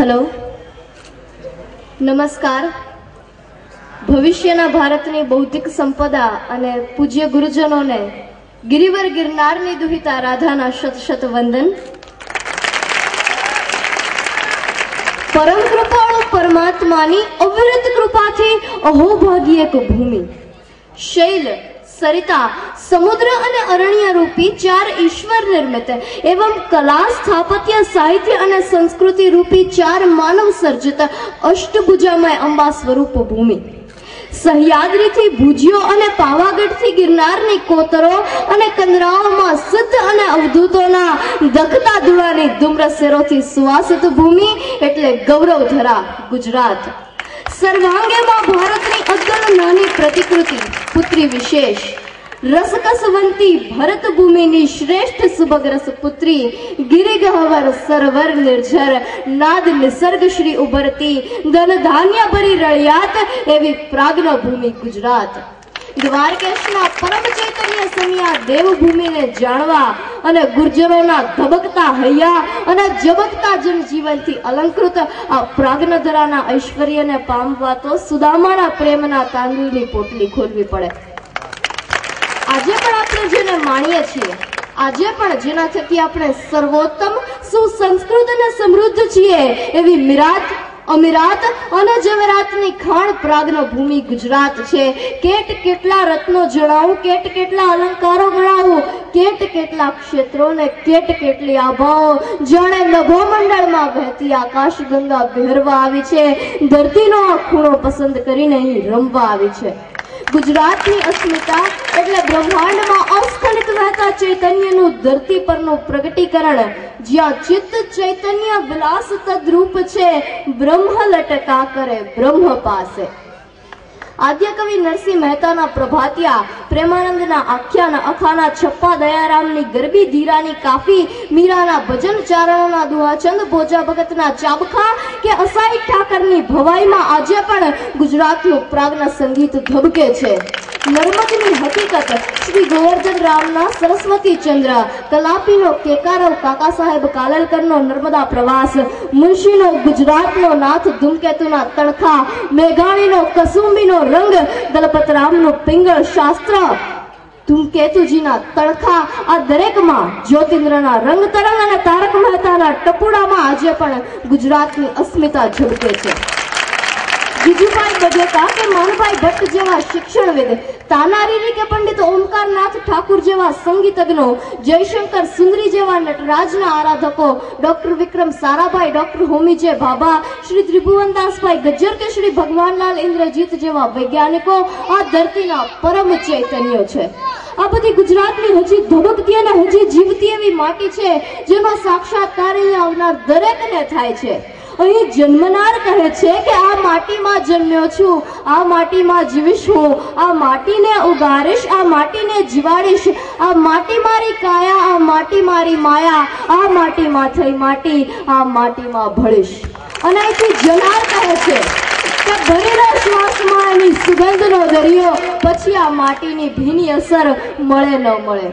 Hello. નમસ્કાર. ભવિષ્યના ભારતની બૌદ્ધિક સંપદા અને પૂજ્ય ગુરુજનોને ગિરિવર ગિરનારની દુહિતા રાધાના શત શત વંદન. પરમ કૃપાળુ પરમાત્માની અવિરત કૃપાથી અહોભાગી ભૂમિ. શૈલ સરિતા સમુદ્ર અને અરણ્ય રૂપી ચાર ઈશ્વર નિર્મિત. એવમ કલા, સ્થાપત્ય, સાહિત્ય અને સંસ્કૃતિ રૂપી ચાર માનવ સર્જિત અષ્ટભુજામય અંબા સ્વરૂપ ભૂમિ. સહ્યાદ્રીથી ભુજિયો અને પાવાગઢથી ગિરનારની કોતરો અને કંદરાઓમાં સિદ્ધ અને અવધૂતોના દખતા ધુળાની ધુમ્ર શેરોથી સુવાસિત ભૂમિ એટલે ગૌરવ ધરા ગુજરાત. સર્વાંગેમાં ભારતની અદ્દલ નાની પ્રતિકૃતિ, પુત્રી વિશેષ. રસકસવંતી ભરત ભૂમિની શ્રેષ્ઠ સુભગ્રસ પુત્રી, ગિરિગહવર સરવર નિર્જર, નાદ નિસર્ગ શ્રી ઉભરતી ધન ધાન્ય ભરી રળિયાત એવી પ્રાગ્ન ભૂમિ ગુજરાત. દ્વારકેશના પરમ ચૈતન્ય સમિયા દેવભૂમિને જાણવા અને ગુર્જરોના ધબકતા હૈયા અને જબકતા જનજીવનથી અલંકૃત આ પ્રાગ્નધરાના ઐશ્વર્યને પામવા તો સુદામાના પ્રેમના તાંદુલની પોટલી ખોલવી પડે. આજે પણ આપણે જેને માણીએ છીએ, આજે પણ જેના થકી આપણે સર્વોત્તમ સુસંસ્કૃત અને સમૃદ્ધ છીએ એવી મિરાત અમીરાત અને જવેરાતની ખાણ પ્રાગનો ભૂમિ ગુજરાત છે. કેટ કેટલા રત્નો જણાવું કેટ કેટલા અલંકારો ગણાવું, કેટ કેટલા ક્ષેત્રો ને કેટ કેટલી આભાઓ જાણે નભોમંડળમાં વહેતી આકાશ ગંગા બહેરવા આવી છે. ધરતીનો આ ખૂણો પસંદ કરીને અહીં રમવા આવી છે. ગુજરાતની અસ્મિતા એટલે બ્રહ્માંડમાં અસ્ખલિત વહેતા ચૈતન્યનું ધરતી પરનું પ્રગટીકરણ, જ્યાં ચિત્ત ચૈતન્ય વિલાસ તદ્રૂપ છે, બ્રહ્મ લટકા કરે બ્રહ્મ પાસે. આદ્ય કવિ નરસિંહ મહેતાના પ્રભાતિયા, પ્રેમાનંદના આખ્યાન, અખાના છપ્પા દયારામની ગરબી, ધીરાની કાફી, મીરાના ભજન ચારણોના દુહાચંદ, ભોજા ભગતના ચાબખા કે અસાઈ ઠાકરની ભવાઈમાં આજે પણ ગુજરાતનું પ્રાગના સંગીત ધબકે છે. નર્મદની હકીકત, શ્રી ગોવર્ધન રામના સરસ્વતી ચંદ્ર, કલાપીનો કેકારવ કાકા સાહેબ કાલેલકરનો નર્મદા પ્રવાસ, મુનશીનો ગુજરાતનો નાથ ધૂમકેતુના તણખા, મેઘાણીનો કસુંબીનો રંગ દલપતરામનું પિંગળ શાસ્ત્ર. ધૂમકેતુજીના તડખા આ દરેકમાં જ્યોતિન્દ્રના રંગ તરંગ અને તારક મહેતાના ટપુડામાં આજે પણ ગુજરાતની અસ્મિતા ઝબકે છે. જીજુભાઈ કે માનભાઈ ભટ્ટ જેવા શિક્ષણવિદ તાનારીરી કે પંડિત ઓમકારનાથ ઠાકુર જેવા સંગીતજ્ઞો, જયશંકર સુંદરી જેવા નટરાજના આરાધકો, ડોક્ટર વિક્રમ સારાભાઈ, ડોક્ટર હોમીજે ભાભા, શ્રી ત્રિભુવનદાસભાઈ ગજ્જર કે શ્રી ભગવાનલાલ ઇન્દ્રજીત જેવા વૈજ્ઞાનિકો આ ધરતીના પરમ ચૈતન્યો છે. આ બધી ગુજરાતની હજી ધબકતી અને હજી જીવતી એવી માટી છે જેનો સાક્ષાત્કાર અહીં આવનાર દરેકને થાય છે. અહીં જન્મનાર કહે છે કે આ માટીમાં જન્મ્યો છું. આ માટીમાં જીવીશ હું. આ માટીને ઉગારીશ, આ માટીને જીવાડીશ. આ માટી મારી કાયા, આ માટી મારી માયા. આ માટીમાં થઈ માટી, આ માટીમાં ભળીશ. અને અહીંથી જનાર કહે છે કે ભરેલા શ્વાસમાં એની સુગંધનો દરિયો, પછી આ માટીની ભીની અસર મળે ન મળે.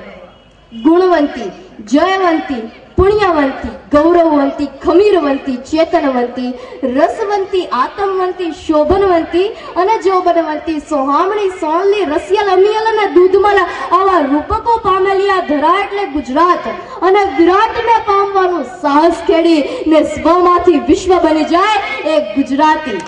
ગુણવંતી, જયવંતી પુણ્યવંતી ગૌરવવંતી ખમીરવંતી ચેતનવંતી રસવંતી આતમવંતી શોભનવંતી અને જોબનવંતી સોહામણી સોણલી રસિયલ અમિયલ અને દૂધમલ આવા રૂપકો પામેલી આ ધરા એટલે ગુજરાત અને વિરાટને પામવાનું સાહસ ખેડી ને સ્વમાંથી વિશ્વ બની જાય એ ગુજરાતી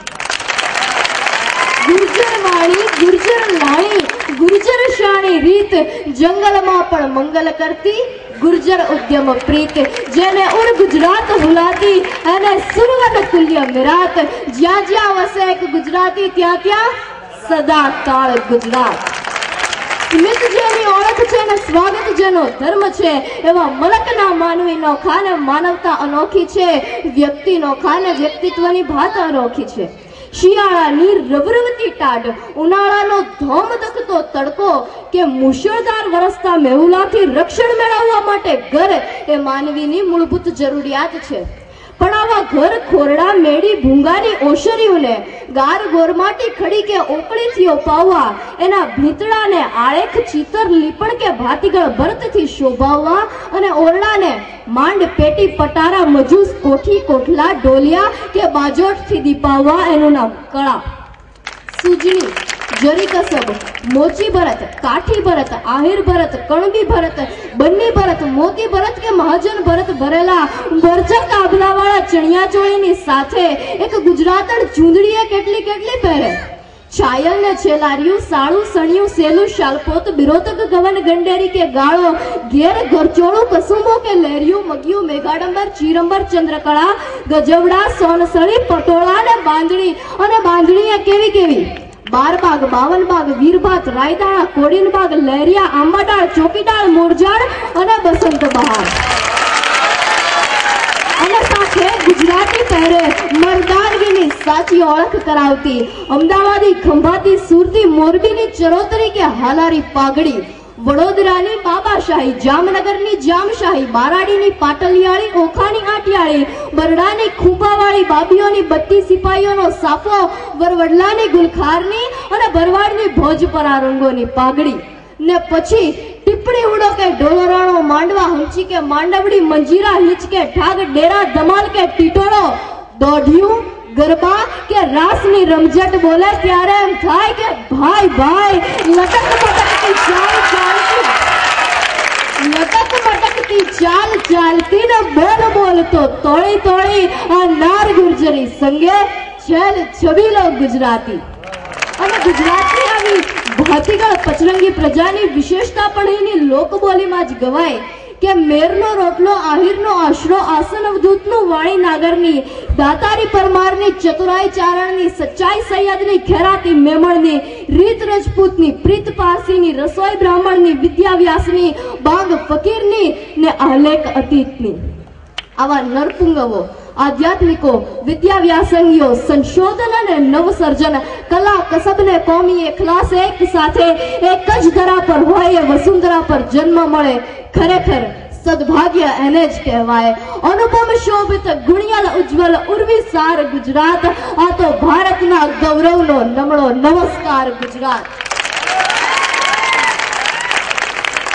ગુર્જર વાણી ગુર્જર લાણી ગુર્જર શાણી રીત જંગલમાં પણ મંગલ કરતી ગુર્જર ઉદ્યમ પ્રીત, જેને ઉર ગુજરાત હુલાતી અને સુરવન તુલ્ય મિરાત. જ્યાં જ્યાં વસે એક ગુજરાતી, ત્યાં ત્યાં સદા કાળ ગુજરાત. સ્મિત જેની ઓળખ છે અને સ્વાગત જેનો ધર્મ છે, એવા મલકના માનવી ખાને માનવતા અનોખી છે વ્યક્તિ ખાને વ્યક્તિત્વની ભાત અનોખી છે. શિયાળાની રવરવતી ટાઢ, ઉનાળાનો ધોમ દખતો તડકો કે મુશળધાર વરસતા મેહુલાથી રક્ષણ મેળવવા માટે ઘર, એ માનવીની મૂળભૂત જરૂરિયાત છે. પણ આવા ઘર ખોરડા મેળી ભૂંગાની ઓશરીઓને ગાર ગોરમાટી ખડી કે ઓકળીથી પાવવા, એના ભીતડાને આળેખ ચિતર લીપણ કે ભાતીગળ ભરતથી શોભાવવા અને ઓરડાને માંડ પેટી પટારા મજૂસ કોઠી કોઠલા ડોલિયા કે બાજોટથી દીપાવવા એનું નામ કળા. સુજની જરી કસબ, મોચી ભરત, કાઠી ભરત, આહિર ભરત, કણબી ભરત, બંને ભરત, મોતી ભરત કે મહાજન ભરત ભરેલા ભરચક આભલાવાળા ચણિયા ચોળીની સાથે એક ગુજરાતણ ચૂંદડીએ કેટલી કેટલી પહેરે? છાયલ ને છેલારિયું, સાળું, સણિયું, સેલું, શાલપોત, બિરોતક, ગવન, ગંડેરી કે ગાળો, ઘેર ગરચોળું કસુમો કે લહેરિયું, મગિયું, મેઘાડંબર, ચીરંબર, ચંદ્રકળા, ગજવડા, સોનસળી, પટોળા ને બાંધણી. અને બાંધણી કેવી કેવી? બાર બાવનબાગ બાવન બાગ વીરબાગ રાયદાણા કોડીનબાગ, લહેરિયા, આંબાડાળ, ચોકીડાળ, મોરજાળ અને બસંત બહાર. અને સાથે ગુજરાતી પહેરે મર્દાનગીની સાચી ઓળખ કરાવતી અમદાવાદી ખંભાતી સુરતી મોરબીની ચરોતરી કે હાલારી પાઘડી. વડોદરાની બાબાશાહી, જામનગરની જામશાહી, બારાડીની પાટલિયાળી, ઓખાની આટિયાળી, બરડાની ખૂંપાવાળી બાબીઓની બત્તી સિપાહીઓનો સાફો, વરવડલાની ગુલખારની અને ભરવાડની ભોજપરા રંગોની પાઘડી. ને પછી ટીપડી ઉડો કે ડોલરાણો માંડવા હંચી કે માંડવડી, મંજીરા હિંચકે ઠાગ ડેરા ધમાલ કે ટીટોળો, દોઢિયું, ગરબા કે રાસની રમઝટ બોલે ત્યારે એમ થાય કે ભાઈ ભાઈ લટક મટકતી ચાલ ચાલતી લટક મટકતી ચાલ ચાલતી ને બોલ બોલતો તોળી તોળી આ નાર ગુર્જરી સંગે છેલ છબીલો ગુજરાતી. અને ગુજરાતની આવી ભાતીગળ પચરંગી પ્રજાની વિશેષતા પણ એની લોકબોલીમાં જ ગવાય કે મેરનો રોટલો આહિરનો આશરો આસન અવધૂતનું વાણી નાગરની દાતારી પરમારની ચતુરાઈ ચારણની સચ્ચાઈ સૈયદની ખેરાતી મેમણની રીત રજપૂતની પ્રીત પારસીની રસોઈ બ્રાહ્મણની વિદ્યા વ્યાસની બાગ ફકીરની ને આલેખ અતીતની. આવા નરપુંગવો, આધ્યાત્મિકો વિદ્યા વ્યાસંગીઓ સંશોધન અને નવસર્જન કલા કસબને કોમી એકલાસ એક સાથે એક જ ધરા પર હોય એ વસુંધરા પર જન્મ મળે ખરેખર સદભાગ્ય એને જ કહેવાય. અનુપમ શોભિત ગુણિયલ ઉજ્જવલ ઉર્વી સાર ગુજરાત. આ તો ભારતના ગૌરવનો નમણો નમસ્કાર ગુજરાત.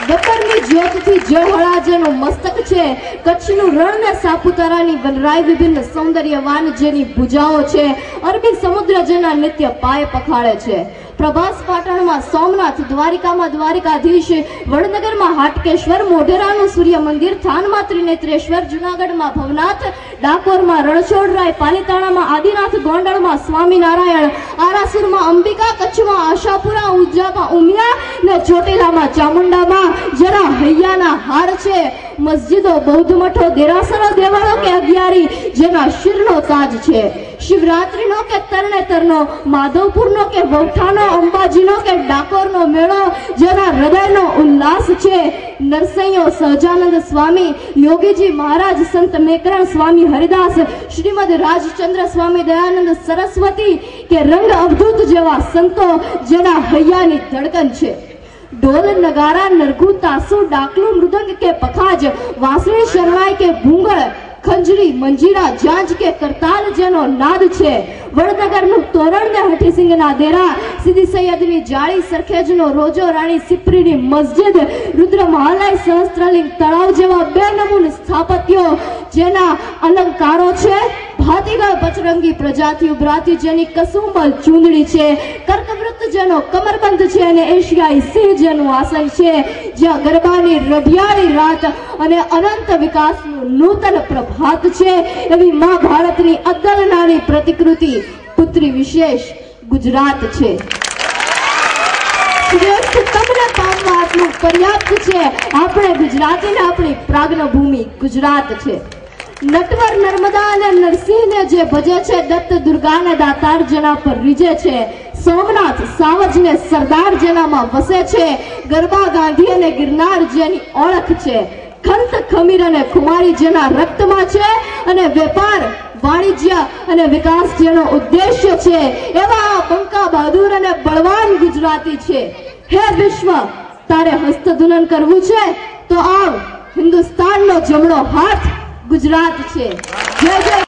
બપોરની જ્યોતથી જળહળા જેનું મસ્તક છે. કચ્છનું રણ ને સાપુતારાની વનરાય વિભિન્ન સૌંદર્યવાન જેની ભુજાઓ છે. અરબી સમુદ્ર જેના નિત્ય પાય પખાડે છે. પ્રભાસ પાટણમાં સોમનાથ દ્વારિકામાં દ્વારિકાધીશ, વડનગરમાં હાટકેશ્વર, મોઢેરાનું સૂર્ય મંદિર થાનમાં ત્રિનેત્રેશ્વર, જુનાગઢમાં ભવનાથ, ડાકોરમાં રણછોડરાય પાલીતાણામાં આદિનાથ ગોંડલમાં સ્વામિનારાયણ, આરાસુરમાં અંબિકા કચ્છમાં આશાપુરા ઉજામાં ઉમિયા ને ચોટીલામાં ચામુંડામાં જરા હૈયાના હાર છે. મસ્જિદો, બૌદ્ધ મઠો, દેરાસરો, દેવાળો કે અગિયારી જેના શિરનો તાજ છે. શિવરાત્રીનો કે તરણેતરનો, માધવપુરનો કે વૌઠાનો, અંબાજીનો કે ડાકોરનો મેળો, જેના હૃદયનો ઉલ્લાસ છે. નરસૈયો સહજાનંદ સ્વામી, યોગીજી મહારાજ, સંત મેકરણ સ્વામી, હરિદાસ, શ્રીમદ રાજચંદ્ર સ્વામી, દયાનંદ સરસ્વતી કે રંગ અવધૂત જેવા સંતો જેના હૈયાની ધડકન છે. ઢોલ નગારા નરગુ તાસુ, ડાકલું, મૃદંગ કે પખાજ, વાંસળી શરણાઈ કે ભૂંગળ ખંજરી, મંજીરા, જાંજ કે કરતાલ જેનો નાદ છે. વડનગરનું તોરણ ને હઠીસિંગના દેરા. સીધી સૈયદની જાળી સરખેજનો રોજો રાણી સિપરીની મસ્જિદ. રુદ્ર મહાલય સહસ્ત્રલિંગ તળાવ જેવા બે નમૂન સ્થાપત્યો જેના અલંકારો છે. ભાતીગળ બચરંગી પ્રજાતિ ઉભરાતી જેની કસુમલ ચૂંદડી છે કર્કવૃત્ત જેનો કમરબંધ છે અને એશિયાઈ સિંહ જેનું આસન છે. જ્યાં ગરબાની રભિયાળી રાત અને અનંત વિકાસનું નૂતન પ્રભાત છે. એવી મા ભારતની અદ્દલનાની પ્રતિકૃતિ પુત્રી વિશેષ ગુજરાત છે. તમને પામવા આટલું પર્યાપ્ત છે. આપણે ગુજરાતીને આપણી પ્રાગ્ન ભૂમિ ગુજરાત છે. નટવર નર્મદા અને નરસિંહને જે ભજે છે દત્ત દુર્ગાને દાતાર જેના પર રીજે છે, સોમનાથ સાવજને સરદાર જેનામાં વસે છે, ગરબા ગાંધી અને ગિરનાર જેની ઓળખ છે, ખંત ખમીર અને ખુમારી જેના રક્તમાં છે અને વેપાર, વાણિજ્ય અને વિકાસ જેનો ઉદ્દેશ્ય છે, એવા આ બંકા બહાદુર અને બળવાન ગુજરાતી છે. હે વિશ્વ, તારે હસ્તધુનન કરવું છે? તો આવ, હિન્દુસ્તાનનો જમણો હાથ ગુજરાત છે. જય જય